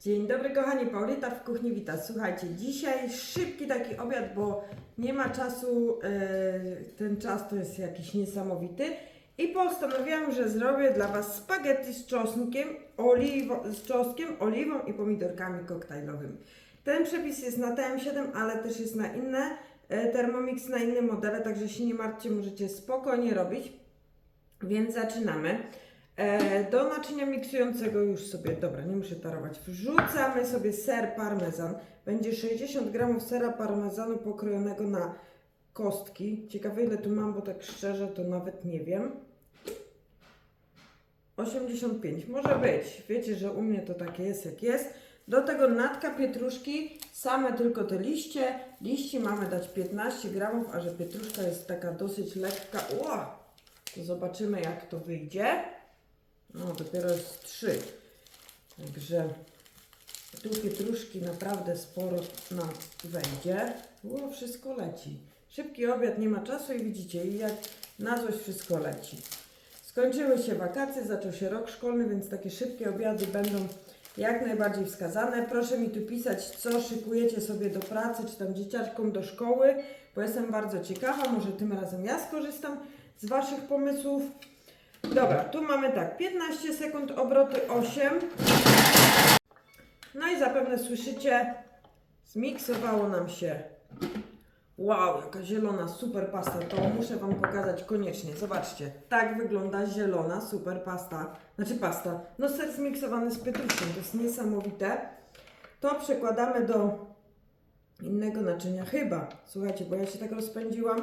Dzień dobry kochani, Paulita w kuchni wita. Słuchajcie, dzisiaj szybki taki obiad, bo nie ma czasu, e, ten czas to jest jakiś niesamowity i postanowiłam, że zrobię dla Was spaghetti z czosnkiem, oliwo, z czosnkiem, oliwą i pomidorkami koktajlowymi. Ten przepis jest na TM7, ale też jest na inne e, Thermomix, na inne modele, także się nie martwcie, możecie spokojnie robić. Więc zaczynamy. E, do naczynia miksującego już sobie, dobra, nie muszę tarować, wrzucamy sobie ser parmezan. Będzie 60 gramów sera parmezanu pokrojonego na kostki. Ciekawe ile tu mam, bo tak szczerze to nawet nie wiem. 85, może być. Wiecie, że u mnie to takie jest jak jest. Do tego natka pietruszki, same tylko te liście. Liści mamy dać 15 gramów, a że pietruszka jest taka dosyć lekka. Ła! To zobaczymy jak to wyjdzie. No, dopiero jest 3. Także tu pietruszki naprawdę sporo nam wejdzie. O, wszystko leci. Szybki obiad, nie ma czasu i widzicie, i jak na złość wszystko leci. Skończyły się wakacje, zaczął się rok szkolny, więc takie szybkie obiady będą jak najbardziej wskazane. Proszę mi tu pisać, co szykujecie sobie do pracy, czy tam dzieciaczkom do szkoły, bo jestem bardzo ciekawa, może tym razem ja skorzystam z Waszych pomysłów. Dobra, tu mamy tak, 15 sekund, obroty 8. No i zapewne słyszycie, zmiksowało nam się. Wow, jaka zielona super pasta, to muszę Wam pokazać koniecznie. Zobaczcie, tak wygląda zielona super pasta. Znaczy pasta, no ser zmiksowany z pietruszkiem, to jest niesamowite. To przekładamy do innego naczynia, chyba. Słuchajcie, bo ja się tak rozpędziłam.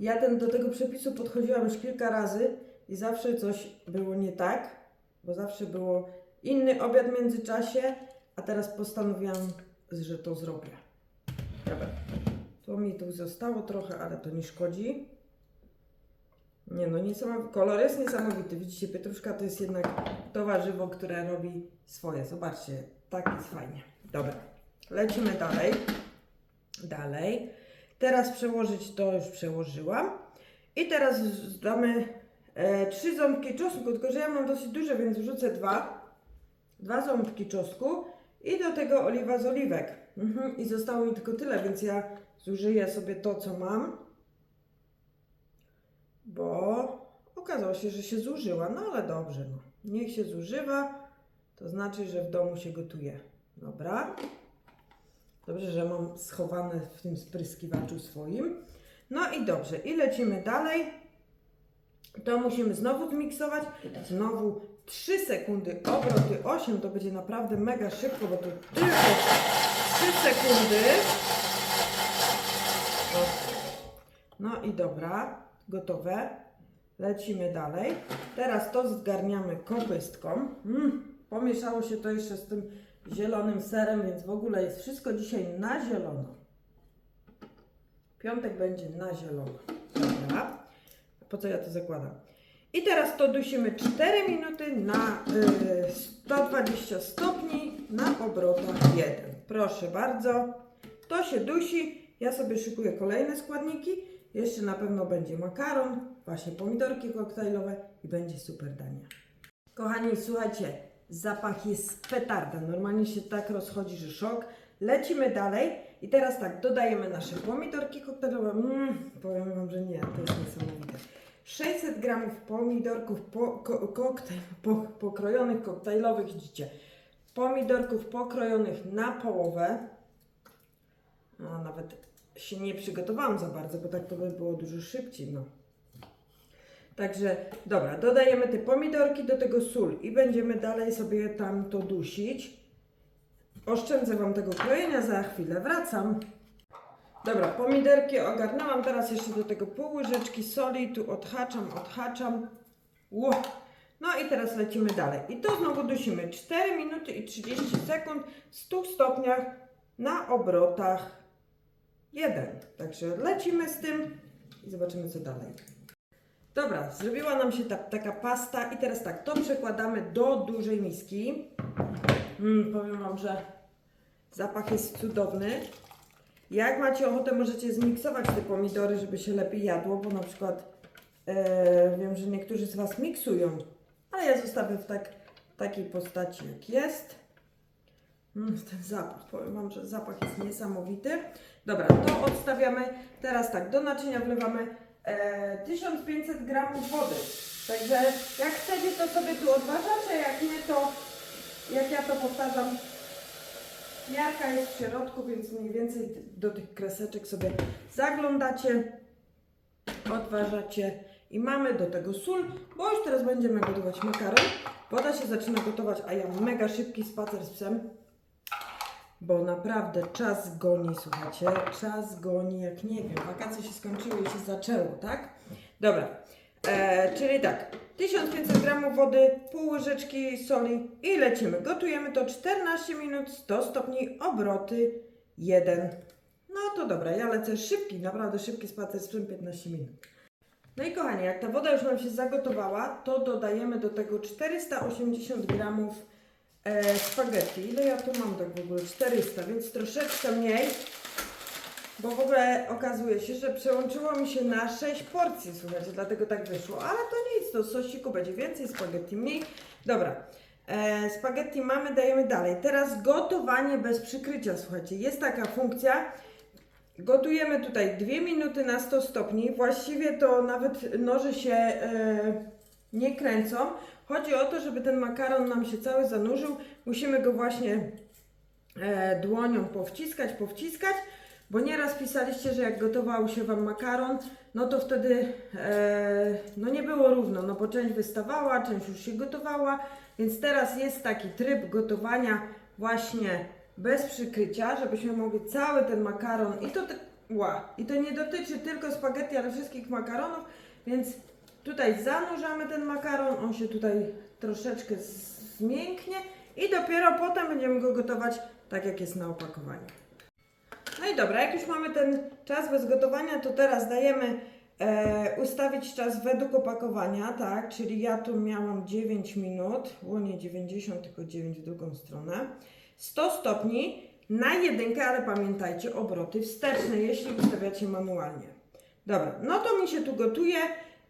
Ja ten, do tego przepisu podchodziłam już kilka razy i zawsze coś było nie tak, bo zawsze było inny obiad w międzyczasie, a teraz postanowiłam, że to zrobię. Dobra. To mi tu zostało trochę, ale to nie szkodzi. Nie no, niesamowity. Kolor jest niesamowity. Widzicie, pietruszka to jest jednak to warzywo, które robi swoje. Zobaczcie, tak jest fajnie. Dobra, lecimy dalej. Dalej. Teraz przełożyć to już przełożyłam. I teraz damy e, trzy ząbki czosnku, tylko że ja mam dosyć duże, więc wrzucę dwa. Dwa ząbki czosnku i do tego oliwa z oliwek. Mhm. I zostało mi tylko tyle, więc ja zużyję sobie to, co mam. Bo okazało się, że się zużyła. No ale dobrze, no. Niech się zużywa, to znaczy, że w domu się gotuje. Dobra. Dobrze, że mam schowane w tym spryskiwaczu swoim. No i dobrze, i lecimy dalej. To musimy znowu zmiksować. Znowu 3 sekundy, obroty 8, to będzie naprawdę mega szybko, bo to tylko 3 sekundy. No i dobra, gotowe. Lecimy dalej. Teraz to zgarniamy kopystką. Mm, pomieszało się to jeszcze z tym zielonym serem, więc w ogóle jest wszystko dzisiaj na zielono. Piątek będzie na zielono. Dobra. Po co ja to zakładam? I teraz to dusimy 4 minuty na y, 120 stopni na obrotach 1. Proszę bardzo. To się dusi. Ja sobie szykuję kolejne składniki. Jeszcze na pewno będzie makaron, właśnie pomidorki koktajlowe i będzie super danie. Kochani, słuchajcie, zapach jest petarda. Normalnie się tak rozchodzi, że szok. Lecimy dalej i teraz tak, dodajemy nasze pomidorki koktajlowe. Mm, powiem Wam, że nie, to jest niesamowite. 600 gramów pomidorków po, ko, koktajl, po, pokrojonych koktajlowych, widzicie, pomidorków pokrojonych na połowę. A nawet się nie przygotowałam za bardzo, bo tak to by było dużo szybciej, no. Także, dobra, dodajemy te pomidorki, do tego sól i będziemy dalej sobie tam to dusić. Oszczędzę Wam tego krojenia, za chwilę wracam. Dobra, pomidorki ogarnęłam, teraz jeszcze do tego pół łyżeczki soli, tu odhaczam, odhaczam. Ło. No i teraz lecimy dalej. I to znowu dusimy 4 minuty i 30 sekund w 100 stopniach na obrotach 1. Także lecimy z tym i zobaczymy co dalej. Dobra, zrobiła nam się ta, taka pasta i teraz tak, to przekładamy do dużej miski. Mm, powiem Wam, że zapach jest cudowny. Jak macie ochotę, możecie zmiksować te pomidory, żeby się lepiej jadło, bo na przykład e, wiem, że niektórzy z Was miksują, ale ja zostawię w tak, takiej postaci jak jest. Mm, ten zapach, powiem Wam, że zapach jest niesamowity. Dobra, to odstawiamy. Teraz tak, do naczynia wlewamy e, 1500 gramów wody. Także jak chcecie, to sobie tu odważacie, jak nie, to jak ja to powtarzam, miarka jest w środku, więc mniej więcej do tych kreseczek sobie zaglądacie, odważacie i mamy do tego sól, bo już teraz będziemy gotować makaron. Woda się zaczyna gotować, a ja mega szybki spacer z psem, bo naprawdę czas goni, słuchajcie, czas goni jak nie wiem, wakacje się skończyły i się zaczęło, tak? Dobra, e, czyli tak, 1500 gramów wody, pół łyżeczki soli i lecimy. Gotujemy to 14 minut, 100 stopni, obroty 1. No to dobra, ja lecę szybki, naprawdę szybki spacer z psem 15 minut. No i kochani, jak ta woda już nam się zagotowała, to dodajemy do tego 480 gramów e, spaghetti. Ile ja tu mam tak w ogóle? 400, więc troszeczkę mniej, bo w ogóle okazuje się, że przełączyło mi się na 6 porcji, słuchajcie, dlatego tak wyszło. Ale to nic, to sosiku będzie więcej, spaghetti mniej. Dobra, e, spaghetti mamy, dajemy dalej. Teraz gotowanie bez przykrycia, słuchajcie, jest taka funkcja, Gotujemy tutaj 2 minuty na 100 stopni. Właściwie to nawet noże się e, nie kręcą. Chodzi o to, żeby ten makaron nam się cały zanurzył. Musimy go właśnie e, dłonią powciskać, powciskać, bo nieraz pisaliście, że jak gotował się Wam makaron, no to wtedy e, no nie było równo, no bo część wystawała, część już się gotowała, więc teraz jest taki tryb gotowania właśnie bez przykrycia, żebyśmy mogli cały ten makaron i to, ła, i to nie dotyczy tylko spaghetti, ale wszystkich makaronów, więc tutaj zanurzamy ten makaron, on się tutaj troszeczkę zmięknie i dopiero potem będziemy go gotować tak jak jest na opakowaniu. No i dobra, jak już mamy ten czas bez gotowania, to teraz dajemy e, ustawić czas według opakowania, tak, czyli ja tu miałam 9 minut, było nie 90, tylko 9 w drugą stronę. 100 stopni na jedynkę, ale pamiętajcie, obroty wsteczne, jeśli ustawiacie manualnie. Dobra, no to mi się tu gotuje.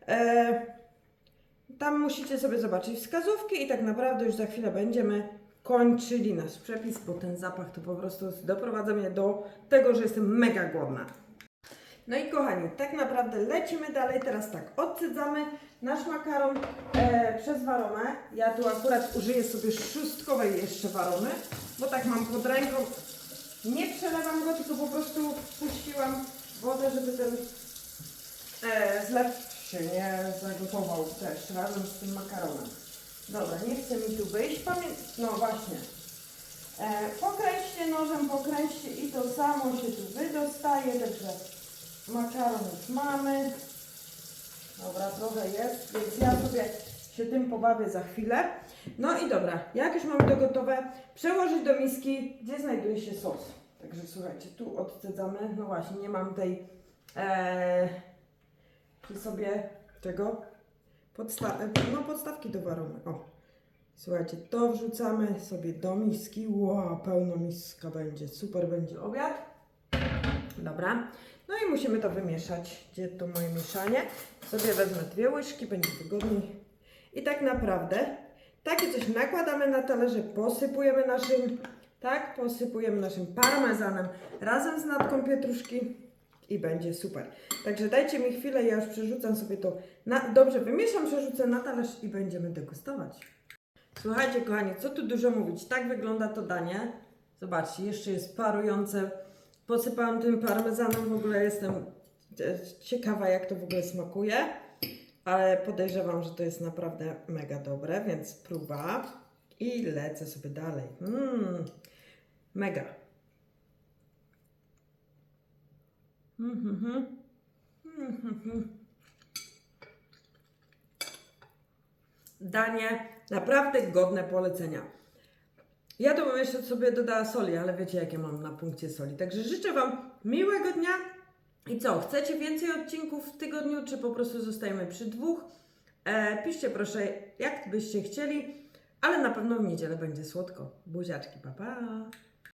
E, tam musicie sobie zobaczyć wskazówki i tak naprawdę już za chwilę będziemy kończyli nasz przepis, bo ten zapach to po prostu doprowadza mnie do tego, że jestem mega głodna. No i kochani, tak naprawdę lecimy dalej. Teraz tak, odcydzamy nasz makaron e, przez waronę. Ja tu akurat użyję sobie szóstkowej jeszcze warony, bo tak mam pod ręką. Nie przelewam go, tylko po prostu puściłam wodę, żeby ten e, zlew się nie zagotował też razem z tym makaronem. Dobra, nie chce mi tu wyjść. Pamię... No właśnie. E, pokręćcie nożem, pokręćcie i to samo się tu wydostaje, także makaron już mamy. Dobra, trochę jest, więc ja sobie się tym pobawię za chwilę. No i dobra, jak już mamy to gotowe, przełożyć do miski, gdzie znajduje się sos. Także słuchajcie, tu odcedzamy. No właśnie, nie mam tej e, przy sobie tego podsta no, podstawki do warony. O, słuchajcie, to wrzucamy sobie do miski. Wow, pełno miska będzie, super będzie obiad. Dobra. No i musimy to wymieszać. Gdzie to moje mieszanie? Sobie wezmę dwie łyżki, będzie wygodniej. I tak naprawdę takie coś nakładamy na talerze, posypujemy naszym, tak, posypujemy naszym parmezanem razem z natką pietruszki i będzie super. Także dajcie mi chwilę, ja już przerzucam sobie to, na, dobrze wymieszam, przerzucę na talerz i będziemy degustować. Słuchajcie kochani, co tu dużo mówić, tak wygląda to danie. Zobaczcie, jeszcze jest parujące. Posypałam tym parmezanem, w ogóle jestem e, ciekawa jak to w ogóle smakuje. Ale podejrzewam, że to jest naprawdę mega dobre, więc próba. I lecę sobie dalej. Mmm, mega. Mhm. Mhm. Danie naprawdę godne polecenia. Ja to bym jeszcze sobie dodała soli, ale wiecie jakie mam na punkcie soli. Także życzę Wam miłego dnia. I co, chcecie więcej odcinków w tygodniu, czy po prostu zostajemy przy dwóch? E, piszcie proszę, jak byście chcieli, ale na pewno w niedzielę będzie słodko. Buziaczki, pa pa!